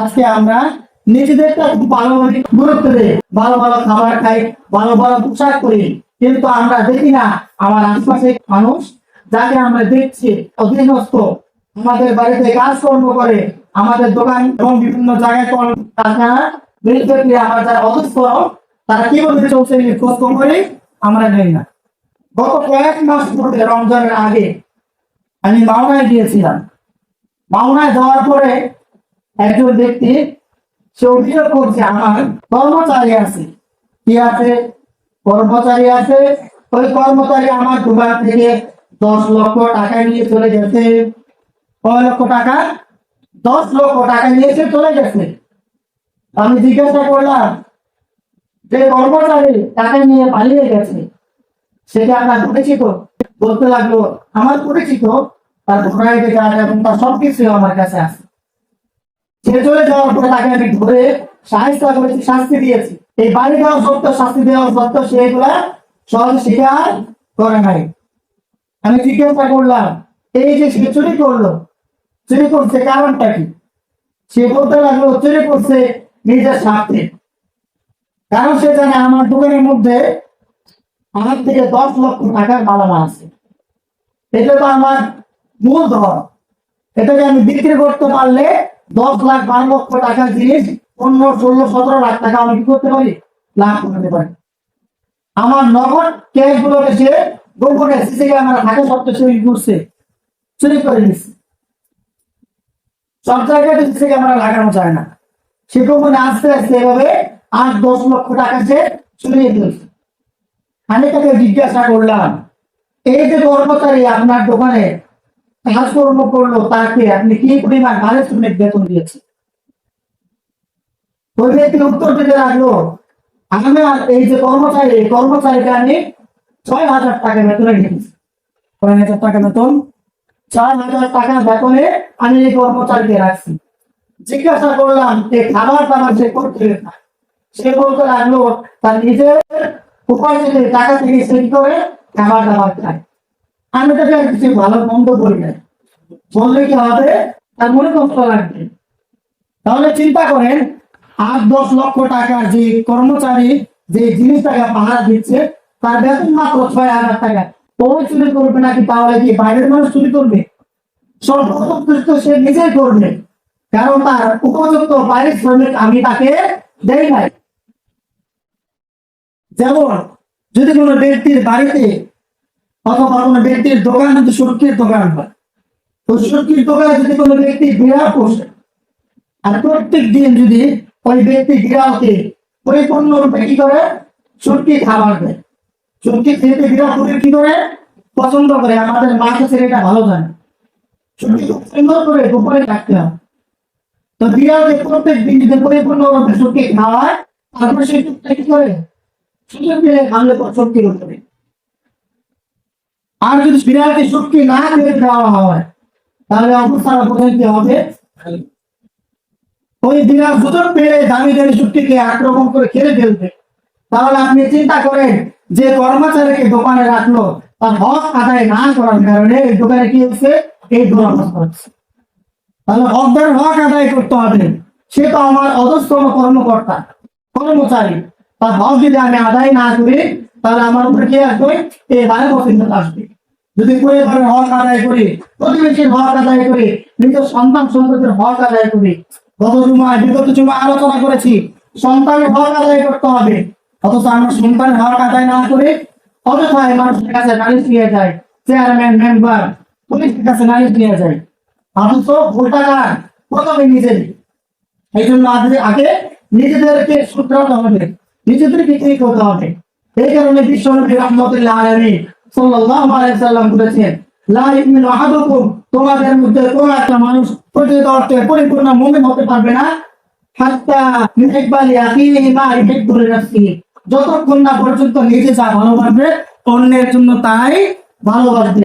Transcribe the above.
আজকে আমরা নিজেদেরটা খুব ভালোভাবে গুরুত্ব দিই ভালো ভালো খাবার খাই, ভালো ভালো পোশাক করি কিন্তু আমরা দেখি না, আমার আশপাশে মানুষ যাকে আমরা দেখছি অধীনস্থ, আমাদের বাড়িতে কাজকর্ম করে, আমাদের দোকান এবং বিভিন্ন জায়গায় যারা অধস্থ তারা কীভাবে চলছে খোঁজ করি আমরা জানি না। গত কয়েক মাস রমজানের আগে, আমি মাওনায় গিয়েছিলাম। মাওনায় যাওয়ার পরে একজন ব্যক্তি সে অভিযোগ করছে, আমার কর্মচারী আছে। কি আছে? কর্মচারী আছে। ওই কর্মচারী আমার দোকান থেকে দশ লক্ষ টাকা নিয়ে চলে গেছে। কয় লক্ষ টাকা? দশ লক্ষ টাকা নিয়েছে চলে গেছে। আমি জিজ্ঞাসা করলাম, যে কর্মচারী টাকা নিয়ে পালিয়ে গেছে সেটা আপনার পরিচিত? বলতে লাগল, আমার পরিচিত। তার ঘোড়ায় কাজ এবং তার সবকিছু আমার কাছে আছে। সে চলে যাওয়ার পরে তাকে আমি ধরে সাহায্য করেছি শাস্তি দিয়েছি। এই বাড়ি দেওয়া সত্য, শাস্তি দেওয়া সত্য, সে এগুলা সহজ স্বীকার করে নাই। আমি জিজ্ঞাসা করলাম, এই যে সে চুরি করল, চুরি করছে কারণটা কি? সে বলতে লাগল, চুরি করছে নিজের স্বার্থে। কারণ সে জানে আমার দোকানের মধ্যে আমার থেকে দশ লক্ষ টাকার মালামাল আছে। এটা তো আমার মূল ধর এটাকে আমি বিক্রি করতে পারলে দশ লাখ বারো লক্ষ টাকার জিনিস পনেরো, ষোলো, সতেরো লাখ টাকা আমি কি করতে পারি? লাভ করতে পারি। আমার নগদ ক্যাশ গুলোকে সে গোপনে সিসি ক্যামেরা থাকা সত্ত্বেও চুরি করছে। চুরি করে নিচ্ছে সব জায়গায় সিসি ক্যামেরা লাগানো যায় না। সে গোপনে আস্তে আস্তে এভাবে আট, দশ লক্ষ টাকা সে চুরিয়ে ফেলছে। আমি তাকে জিজ্ঞাসা করলাম, এই যে কর্মচারী আপনার দোকানে কাজকর্ম করল, তাকে আপনি কি পরিমাণ পারিশ্রমিক বেতন দিয়েছে ওই ব্যক্তি উত্তর দিতে লাগল আমি আর এই যে কর্মচারী, এই কর্মচারীকে আমি ছয় হাজার টাকা বেতনে দিয়েছি। ছয় হাজার টাকা বেতন, চার হাজার টাকা বেতনে আমি এই কর্মচারীকে রাখছি। জিজ্ঞাসা করলাম যে খাবার দাবার সে করতে সে বলতে লাগল, তার নিজের উপার্জনের টাকা থেকে সে করে খাবার দাবার খায়। আমি তাকে কিছু ভালো মন্দ করি না বললে কি হবে? তার মনে কষ্ট লাগবে। তাহলে চিন্তা করেন, আট, দশ লক্ষ টাকার যে কর্মচারী যে জিনিসটাকে পাহারা দিচ্ছে, তার বেতন মাত্র ছয় হাজার টাকা। ও চুরি করবে নাকি তাহলে কি বাইরের মানুষ চুরি করবে? সর্বপ্রথম সে নিজেই করবে। কারণ তার উপযুক্ত পারিশ্রমিক আমি তাকে দেই নাই। যেমন, যদি কোনো ব্যক্তির বাড়িতে অথবা কোনো ব্যক্তির দোকান যদি সুরক্ষির দোকান হয়। তো সুরক্ষির দোকানে যদি কোনো ব্যক্তি বিড়াল পোষে, আর প্রত্যেক দিন যদি ওই ব্যক্তি বিড়ালকে পরিপূর্ণরূপে কি করে? সুরক্ষি খাবার দেয়। সুরক্ষি খেতে বিড়াল করে কি করে? পছন্দ করে। আমাদের মা কাছে এটা ভালো জানে। সুরক্ষি খুব সুন্দর করে গোপনে রাখতে হবে তো বিড়ালকে প্রত্যেক দিন যদি পরিপূর্ণরূপে সুরক্ষি খাওয়ায়, তারপরে টুকটা কি করে? সুযোগ করতে আর যদি বিড়ালকে শক্তি না করে দেওয়া হয়, তাহলে বোঝাই কি হবে। ওই বিড়াল সুযোগ পেলে দামি দামি শক্তিকে আক্রমণ করে খেলে ফেলবে। তাহলে আপনি চিন্তা করেন যে কর্মচারীকে দোকানে রাখল, তার হক আদায় না করার কারণে এই দোকানে কি হচ্ছে? এই দুরবস্থা তাহলে হকদের হক আদায় করতে হবে। সে তো আমার অধস্তম কর্মকর্তা, কর্মচারী। তার হক যদি আমি আদায় না করি, তাহলে আমার উপরে কে আসবে? এই বারে বসিন্ধ আসবে। যদি পরিবারের হক আদায় করি, প্রতিবেশীর হক আদায় করি, নিজের সন্তান সন্ততির হক আদায় করি, গত জুমায়, বিগত জুমা আলোচনা করেছি, সন্তানের হক আদায় করতে হবে। অথচ আমরা সন্তানের হক আদায় না করে অযথায় মানুষের কাছে নালিশ নিয়ে যায় চেয়ারম্যান মেম্বার পুলিশের কাছে নালিশ নিয়ে যায় অথচ ভোটাকার প্রথমে নিজের এই জন্য আগে নিজেদেরকে শুধরাতে হবে। নিজেদেরকে ঠিক করতে হবে। এই কারণে রহমতুল্লাহ সাল্লাম বলেছেন তোমাদের মধ্যে কোন একটা মানুষ প্রকৃত অর্থে পরিপূর্ণ মুমিন হতে পারবে না। যতক্ষণ না পর্যন্ত নিজে যা ভালোবাসবে অন্যের জন্য তাই ভালোবাসবে